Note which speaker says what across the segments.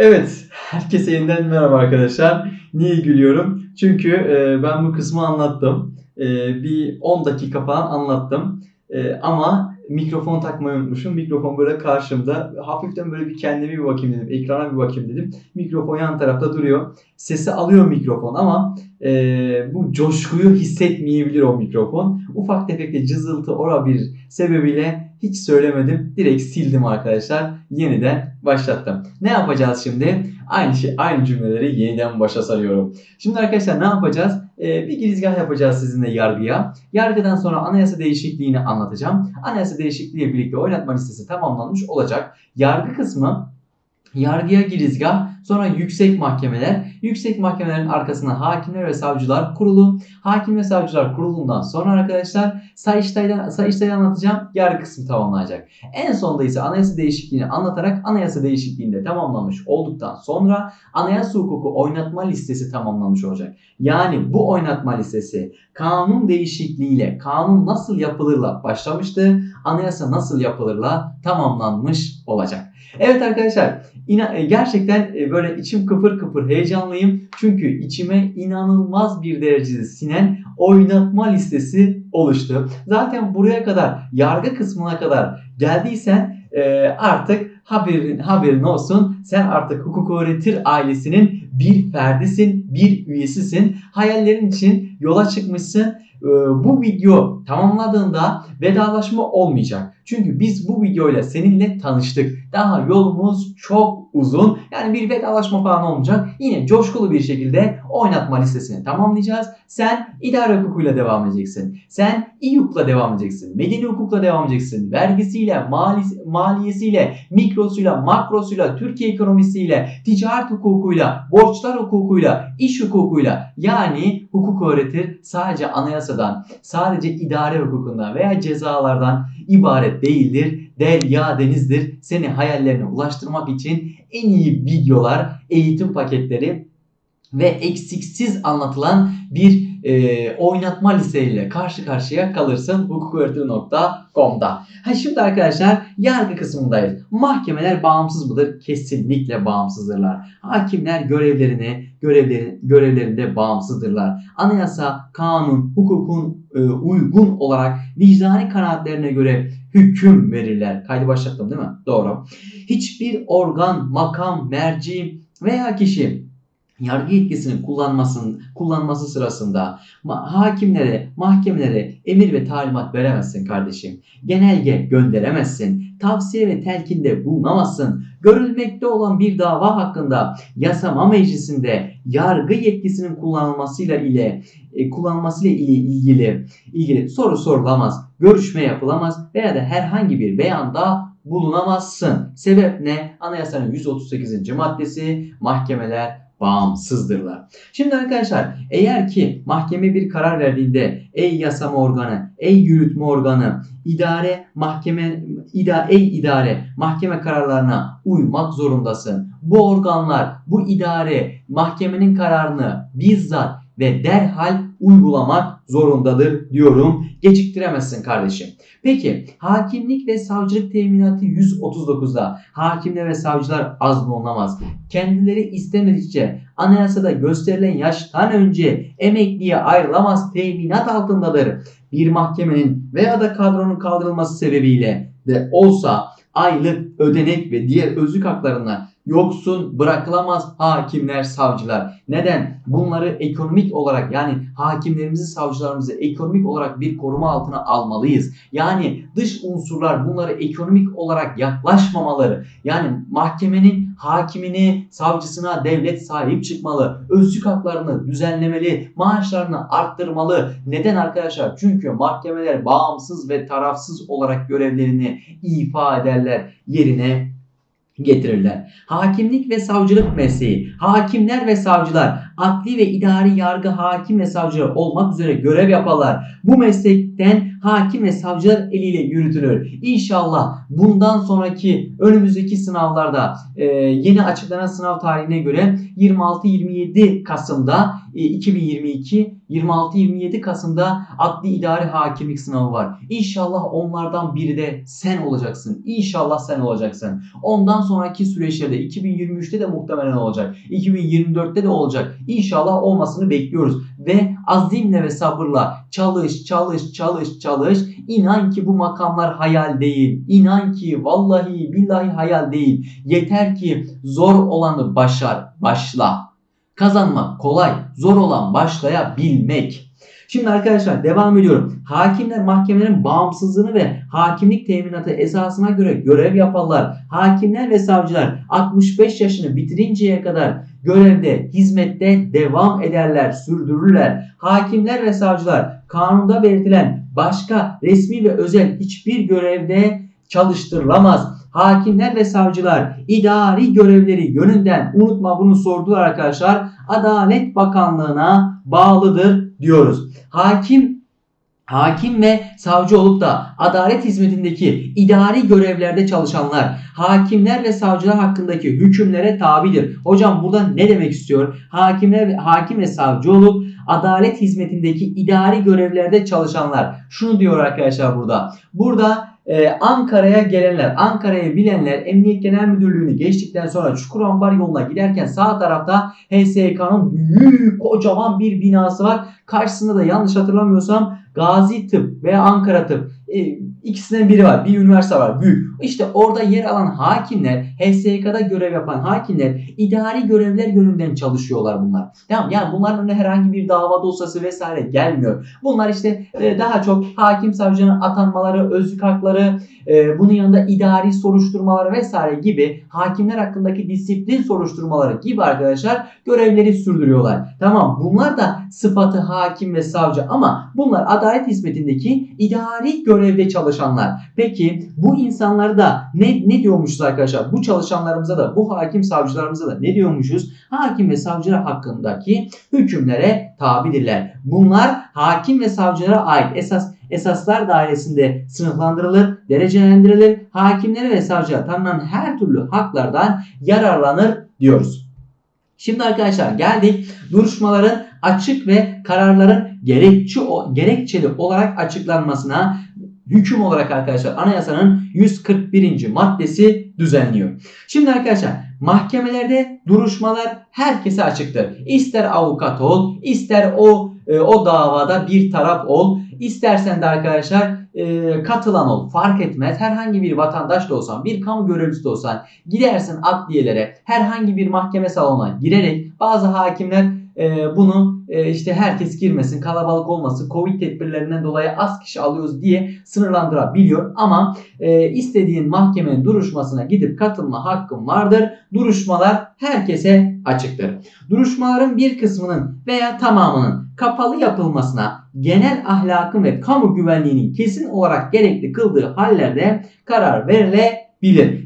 Speaker 1: Evet, herkese yeniden merhaba arkadaşlar. Niye gülüyorum? Çünkü e, ben bu kısmı anlattım. E, bir 10 dakika falan anlattım. E, ama mikrofon takmayı unutmuşum. Mikrofon böyle karşımda. Hafiften böyle bir kendime bir bakayım dedim. Ekrana bir bakayım dedim. Mikrofon yan tarafta duruyor. Sesi alıyor mikrofon ama e, bu coşkuyu hissetmeyebilir o mikrofon. Ufak tefek de cızıltı ora bir sebebiyle hiç söylemedim. Direkt sildim arkadaşlar. Yeniden başlattım. Ne yapacağız şimdi? Aynı şey, aynı cümleleri yeniden başa sarıyorum. Şimdi arkadaşlar ne yapacağız? Ee, bir girizgah yapacağız sizinle yargıya. Yargıdan sonra anayasa değişikliğini anlatacağım. Anayasa değişikliğiyle birlikte oynatma listesi tamamlanmış olacak. Yargı kısmı Yargıya girizgah, sonra yüksek mahkemeler, yüksek mahkemelerin arkasına hakimler ve savcılar kurulu, hakim ve savcılar kurulundan sonra arkadaşlar Sayıştay'dan, Sayıştay'ı anlatacağım, yargı kısmı tamamlanacak. En sonda ise anayasa değişikliğini anlatarak anayasa değişikliğinde tamamlanmış olduktan sonra anayasa hukuku oynatma listesi tamamlanmış olacak. Yani bu oynatma listesi kanun değişikliğiyle kanun nasıl yapılırla başlamıştı, anayasa nasıl yapılırla tamamlanmış olacak. Evet arkadaşlar İna, e, gerçekten e, böyle içim kıpır kıpır heyecanlıyım. Çünkü içime inanılmaz bir derecede sinen oynatma listesi oluştu. Zaten buraya kadar yargı kısmına kadar geldiysen e, artık haberin haberin olsun. Sen artık hukuk öğretir ailesinin bir ferdisin, bir üyesisin. Hayallerin için yola çıkmışsın. E, bu video tamamladığında vedalaşma olmayacak. Çünkü biz bu videoyla seninle tanıştık. Daha yolumuz çok uzun. Yani bir vedalaşma falan olmayacak. Yine coşkulu bir şekilde oynatma listesini tamamlayacağız. Sen idare hukukuyla devam edeceksin. Sen iyi hukukla devam edeceksin. Medeni hukukla devam edeceksin. Vergisiyle, mali, maliyesiyle, mikrosuyla, makrosuyla, Türkiye ekonomisiyle, ticaret hukukuyla, borçlar hukukuyla, iş hukukuyla yani hukuk öğretir sadece anayasadan, sadece idare hukukundan veya cezalardan ibaret değildir. Derya denizdir. Seni hayallerine ulaştırmak için en iyi videolar, eğitim paketleri ve eksiksiz anlatılan bir e, oynatma liseyle karşı karşıya kalırsın hukuköğretimi.com'da. Ha şimdi arkadaşlar yargı kısmındayız. Mahkemeler bağımsız mıdır? Kesinlikle bağımsızdırlar. Hakimler görevlerini görevleri, görevlerinde bağımsızdırlar. Anayasa, kanun, hukukun e, uygun olarak vicdani kanaatlerine göre hüküm verirler. Kaydı başlattım değil mi? Doğru. Hiçbir organ, makam, merci veya kişi yargı yetkisini kullanmasın, kullanması sırasında ma- hakimlere, mahkemelere emir ve talimat veremezsin kardeşim. Genelge gönderemezsin. Tavsiye ve telkinde bulunamazsın. Görülmekte olan bir dava hakkında yasama meclisinde yargı yetkisinin kullanılmasıyla ile e, kullanılmasıyla ile ilgili ilgili soru sorulamaz, görüşme yapılamaz veya da herhangi bir beyanda bulunamazsın. Sebep ne? Anayasanın 138. maddesi mahkemeler bağımsızdırlar. Şimdi arkadaşlar eğer ki mahkeme bir karar verdiğinde ey yasama organı, ey yürütme organı, idare, mahkeme, ida, ey idare mahkeme kararlarına uymak zorundasın. Bu organlar, bu idare mahkemenin kararını bizzat ve derhal uygulamak zorundadır diyorum. Geciktiremezsin kardeşim. Peki hakimlik ve savcılık teminatı 139'da hakimler ve savcılar azmolunamaz. Kendileri istemedikçe anayasada gösterilen yaştan önce emekliye ayrılamaz teminat altındadır. Bir mahkemenin veya da kadronun kaldırılması sebebiyle de olsa aylık, ödenek ve diğer özlük haklarına yoksun bırakılamaz hakimler, savcılar. Neden? Bunları ekonomik olarak yani hakimlerimizi, savcılarımızı ekonomik olarak bir koruma altına almalıyız. Yani dış unsurlar bunları ekonomik olarak yaklaşmamaları. Yani mahkemenin hakimini, savcısına devlet sahip çıkmalı. Özlük haklarını düzenlemeli, maaşlarını arttırmalı. Neden arkadaşlar? Çünkü mahkemeler bağımsız ve tarafsız olarak görevlerini ifa ederler, yerine getirirler. Hakimlik ve savcılık mesleği, hakimler ve savcılar, adli ve idari yargı hakim ve savcılar olmak üzere görev yaparlar. Bu meslekten hakim ve savcılar eliyle yürütülür. İnşallah bundan sonraki önümüzdeki sınavlarda e, yeni açıklanan sınav tarihine göre 26-27 Kasım'da e, 2022 26-27 Kasım'da adli idari hakimlik sınavı var. İnşallah onlardan biri de sen olacaksın. İnşallah sen olacaksın. Ondan sonraki süreçlerde 2023'te de muhtemelen olacak. 2024'te de olacak. İnşallah olmasını bekliyoruz. Ve azimle ve sabırla çalış, çalış, çalış, çalış. İnan ki bu makamlar hayal değil. İnan ki vallahi billahi hayal değil. Yeter ki zor olanı başar, başla. Kazanmak kolay, zor olan başlayabilmek. Şimdi arkadaşlar devam ediyorum. Hakimler mahkemelerin bağımsızlığını ve hakimlik teminatı esasına göre görev yaparlar. Hakimler ve savcılar 65 yaşını bitirinceye kadar görevde, hizmette devam ederler, sürdürürler. Hakimler ve savcılar kanunda belirtilen başka resmi ve özel hiçbir görevde çalıştırılamaz. Hakimler ve savcılar idari görevleri yönünden unutma bunu sordular arkadaşlar. Adalet Bakanlığı'na bağlıdır diyoruz. Hakim Hakim ve savcı olup da adalet hizmetindeki idari görevlerde çalışanlar, hakimler ve savcılar hakkındaki hükümlere tabidir. Hocam burada ne demek istiyor? Hakimler hakim ve savcı olup adalet hizmetindeki idari görevlerde çalışanlar. Şunu diyor arkadaşlar burada. Burada ee, Ankara'ya gelenler, Ankara'yı bilenler Emniyet Genel Müdürlüğü'nü geçtikten sonra Çukurambar yoluna giderken sağ tarafta HSK'nın büyük kocaman bir binası var. Karşısında da yanlış hatırlamıyorsam Gazi Tıp veya Ankara Tıp e, ikisinden biri var. Bir üniversite var büyük. İşte orada yer alan hakimler, HSK'da görev yapan hakimler idari görevler yönünden çalışıyorlar bunlar. Tamam yani bunların önüne herhangi bir dava dosyası vesaire gelmiyor. Bunlar işte e, daha çok hakim savcının atanmaları, özlük hakları, e, bunun yanında idari soruşturmaları vesaire gibi hakimler hakkındaki disiplin soruşturmaları gibi arkadaşlar görevleri sürdürüyorlar. Tamam bunlar da sıfatı hakim ve savcı ama bunlar adalet hizmetindeki idari görevde çalışanlar. Peki bu insanlar da ne, ne diyormuşuz arkadaşlar? Bu çalışanlarımıza da bu hakim savcılarımıza da ne diyormuşuz? Hakim ve savcılar hakkındaki hükümlere tabidirler. Bunlar hakim ve savcılara ait esas esaslar dairesinde sınıflandırılır, derecelendirilir. Hakimlere ve savcılara tanınan her türlü haklardan yararlanır diyoruz. Şimdi arkadaşlar geldik duruşmaların açık ve kararların gerekçi gerekçeli olarak açıklanmasına hüküm olarak arkadaşlar anayasanın 141. maddesi düzenliyor. Şimdi arkadaşlar mahkemelerde duruşmalar herkese açıktır. İster avukat ol, ister o e, o davada bir taraf ol, istersen de arkadaşlar e, katılan ol. Fark etmez. Herhangi bir vatandaş da olsan, bir kamu görevlisi de olsan gidersin adliyelere, herhangi bir mahkeme salonuna girerek bazı hakimler e, bunu e, işte herkes girmesin, kalabalık olmasın, Covid tedbirlerinden dolayı az kişi alıyoruz diye sınırlandırabiliyor. Ama e, istediğin mahkemenin duruşmasına gidip katılma hakkın vardır. Duruşmalar herkese açıktır. Duruşmaların bir kısmının veya tamamının kapalı yapılmasına genel ahlakın ve kamu güvenliğinin kesin olarak gerekli kıldığı hallerde karar verilebilir.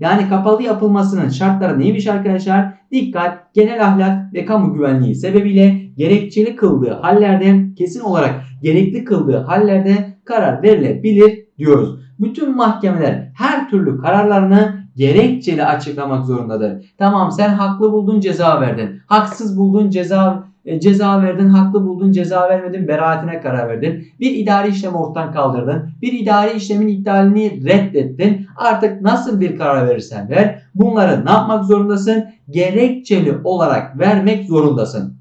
Speaker 1: Yani kapalı yapılmasının şartları neymiş arkadaşlar? Dikkat, genel ahlak ve kamu güvenliği sebebiyle gerekçeli kıldığı hallerde kesin olarak gerekli kıldığı hallerde karar verilebilir diyoruz. Bütün mahkemeler her türlü kararlarını gerekçeli açıklamak zorundadır. Tamam sen haklı buldun ceza verdin. Haksız buldun ceza e, ceza verdin, haklı buldun, ceza vermedin, beraatine karar verdin. Bir idari işlemi ortadan kaldırdın. Bir idari işlemin iptalini reddettin. Artık nasıl bir karar verirsen ver. Bunları ne yapmak zorundasın? Gerekçeli olarak vermek zorundasın.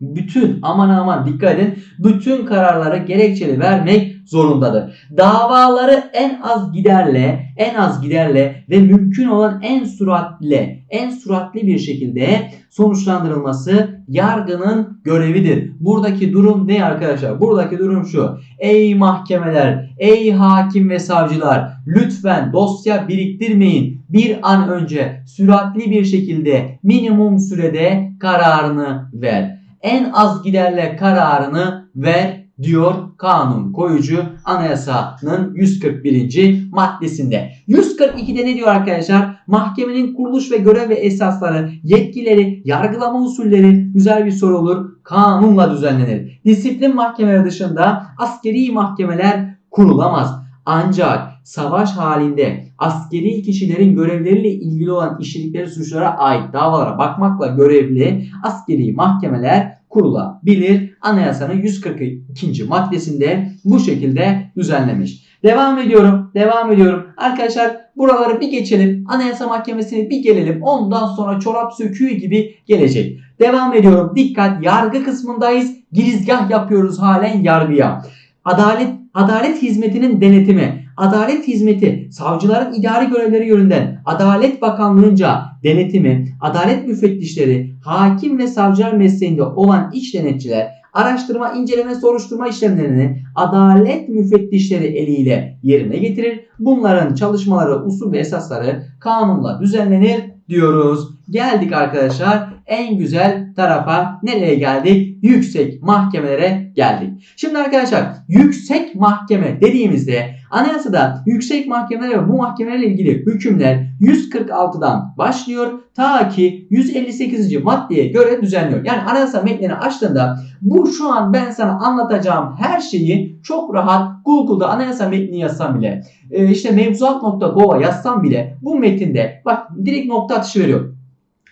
Speaker 1: Bütün aman aman dikkat edin. Bütün kararları gerekçeli vermek zorundadır. Davaları en az giderle, en az giderle ve mümkün olan en süratle, en süratli bir şekilde sonuçlandırılması yargının görevidir. Buradaki durum ne arkadaşlar? Buradaki durum şu. Ey mahkemeler, ey hakim ve savcılar lütfen dosya biriktirmeyin. Bir an önce süratli bir şekilde minimum sürede kararını ver. En az giderle kararını ver diyor kanun koyucu anayasanın 141. maddesinde. 142'de ne diyor arkadaşlar? Mahkemenin kuruluş ve görev ve esasları, yetkileri, yargılama usulleri güzel bir soru olur. Kanunla düzenlenir. Disiplin mahkemeleri dışında askeri mahkemeler kurulamaz. Ancak savaş halinde askeri kişilerin görevleriyle ilgili olan işledikleri suçlara ait davalara bakmakla görevli askeri mahkemeler kurulabilir anayasanın 142. maddesinde bu şekilde düzenlemiş. Devam ediyorum. Devam ediyorum. Arkadaşlar buraları bir geçelim. Anayasa Mahkemesi'ne bir gelelim. Ondan sonra çorap söküğü gibi gelecek. Devam ediyorum. Dikkat. Yargı kısmındayız. Girizgah yapıyoruz halen yargıya. Adalet Adalet hizmetinin denetimi, adalet hizmeti, savcıların idari görevleri yönünden Adalet Bakanlığı'nca denetimi, adalet müfettişleri, hakim ve savcılar mesleğinde olan iç denetçiler, araştırma, inceleme, soruşturma işlemlerini adalet müfettişleri eliyle yerine getirir. Bunların çalışmaları, usul ve esasları kanunla düzenlenir diyoruz. Geldik arkadaşlar en güzel tarafa nereye geldik? Yüksek mahkemelere geldik. Şimdi arkadaşlar yüksek mahkeme dediğimizde anayasada yüksek mahkemeler ve bu mahkemelerle ilgili hükümler 146'dan başlıyor ta ki 158. maddeye göre düzenliyor. Yani anayasa metnini açtığında bu şu an ben sana anlatacağım her şeyi çok rahat Google'da anayasa metni yazsam bile e, işte mevzuat.gov'a yazsam bile bu metinde bak direkt nokta atışı veriyor.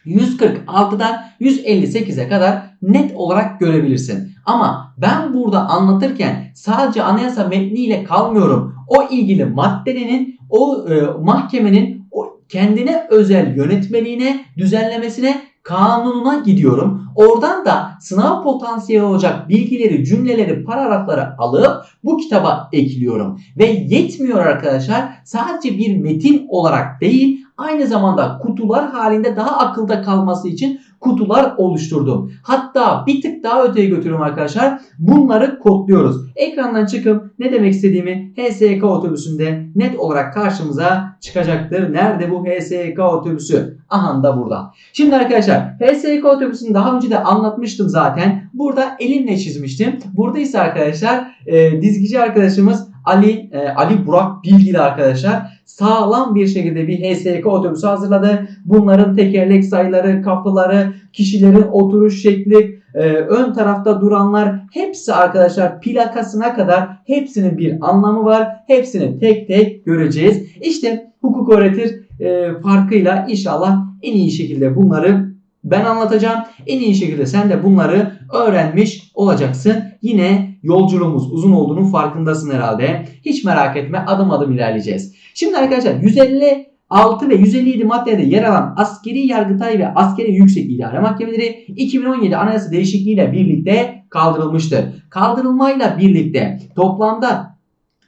Speaker 1: 146'dan 158'e kadar net olarak görebilirsin. Ama ben burada anlatırken sadece anayasa metniyle kalmıyorum. O ilgili maddenin, o e, mahkemenin o kendine özel yönetmeliğine, düzenlemesine, kanununa gidiyorum. Oradan da sınav potansiyeli olacak bilgileri, cümleleri, paragrafları alıp bu kitaba ekliyorum. Ve yetmiyor arkadaşlar. Sadece bir metin olarak değil, aynı zamanda kutular halinde daha akılda kalması için kutular oluşturdum. Hatta bir tık daha öteye götürüyorum arkadaşlar. Bunları kodluyoruz. Ekrandan çıkıp ne demek istediğimi HSK otobüsünde net olarak karşımıza çıkacaktır. Nerede bu HSK otobüsü? Aha da burada. Şimdi arkadaşlar HSK otobüsünü daha önce de anlatmıştım zaten. Burada elimle çizmiştim. Burada ise arkadaşlar e, dizgici arkadaşımız Ali e, Ali Burak Bilgili arkadaşlar sağlam bir şekilde bir HSK otobüsü hazırladı. Bunların tekerlek sayıları, kapıları, kişilerin oturuş şekli, e, ön tarafta duranlar hepsi arkadaşlar plakasına kadar hepsinin bir anlamı var. Hepsini tek tek göreceğiz. İşte hukuk öğretir e, farkıyla inşallah en iyi şekilde bunları ben anlatacağım. En iyi şekilde sen de bunları öğrenmiş olacaksın. Yine yolculuğumuz uzun olduğunun farkındasın herhalde. Hiç merak etme adım adım ilerleyeceğiz. Şimdi arkadaşlar 156 ve 157 maddede yer alan askeri yargıtay ve askeri yüksek idare mahkemeleri 2017 anayasa değişikliğiyle birlikte kaldırılmıştır. Kaldırılmayla birlikte toplamda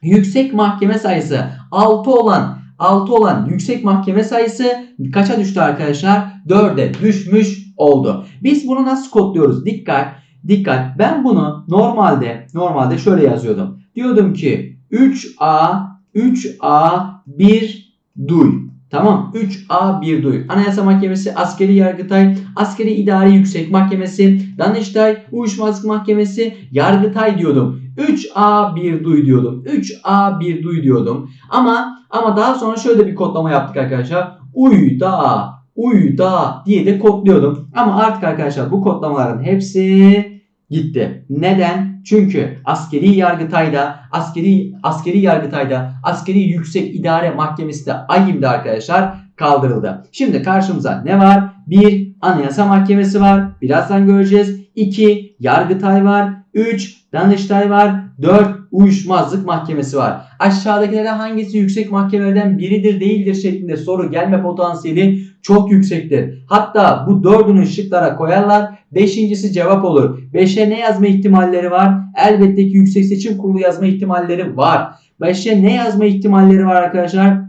Speaker 1: yüksek mahkeme sayısı 6 olan 6 olan yüksek mahkeme sayısı kaça düştü arkadaşlar? 4'e düşmüş oldu. Biz bunu nasıl kodluyoruz? Dikkat, dikkat. Ben bunu normalde normalde şöyle yazıyordum. Diyordum ki 3A 3A 1 duy. Tamam 3A 1 duy. Anayasa Mahkemesi, Askeri Yargıtay, Askeri İdari Yüksek Mahkemesi, Danıştay, Uyuşmazlık Mahkemesi, Yargıtay diyordum. 3A 1 duy diyordum. 3A 1 duy diyordum. Ama ama daha sonra şöyle bir kodlama yaptık arkadaşlar. Uyda, uyda diye de kodluyordum. Ama artık arkadaşlar bu kodlamaların hepsi gitti. Neden? Çünkü askeri yargıtayda, askeri askeri yargıtayda, askeri yüksek idare mahkemesi de AYİM'de arkadaşlar kaldırıldı. Şimdi karşımıza ne var? Bir anayasa mahkemesi var. Birazdan göreceğiz. 2 yargıtay var. 3 Danıştay var. 4 uyuşmazlık mahkemesi var. Aşağıdakilerden hangisi yüksek mahkemelerden biridir değildir şeklinde soru gelme potansiyeli çok yüksektir. Hatta bu dördünü şıklara koyarlar. Beşincisi cevap olur. Beşe ne yazma ihtimalleri var? Elbette ki Yüksek Seçim Kurulu yazma ihtimalleri var. Beşe ne yazma ihtimalleri var arkadaşlar?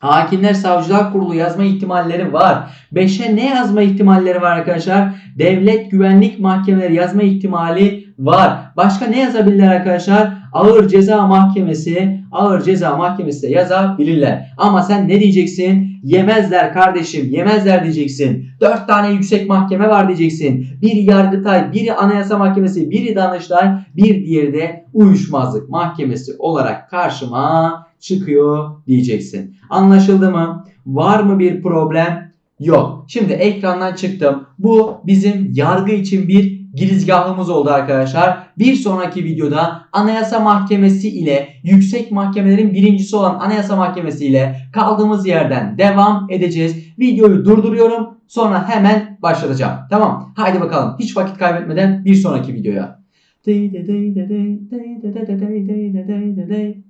Speaker 1: Hakimler Savcılar Kurulu yazma ihtimalleri var. 5'e ne yazma ihtimalleri var arkadaşlar? Devlet Güvenlik Mahkemeleri yazma ihtimali var. Başka ne yazabilirler arkadaşlar? Ağır Ceza Mahkemesi, Ağır Ceza Mahkemesi de yazabilirler. Ama sen ne diyeceksin? Yemezler kardeşim, yemezler diyeceksin. 4 tane yüksek mahkeme var diyeceksin. Biri Yargıtay, biri Anayasa Mahkemesi, biri Danıştay, bir diğeri de Uyuşmazlık Mahkemesi olarak karşıma çıkıyor diyeceksin. Anlaşıldı mı? Var mı bir problem? Yok. Şimdi ekrandan çıktım. Bu bizim yargı için bir girizgahımız oldu arkadaşlar. Bir sonraki videoda Anayasa Mahkemesi ile Yüksek Mahkemelerin birincisi olan Anayasa Mahkemesi ile kaldığımız yerden devam edeceğiz. Videoyu durduruyorum. Sonra hemen başlatacağım. Tamam. Haydi bakalım. Hiç vakit kaybetmeden bir sonraki videoya. Dey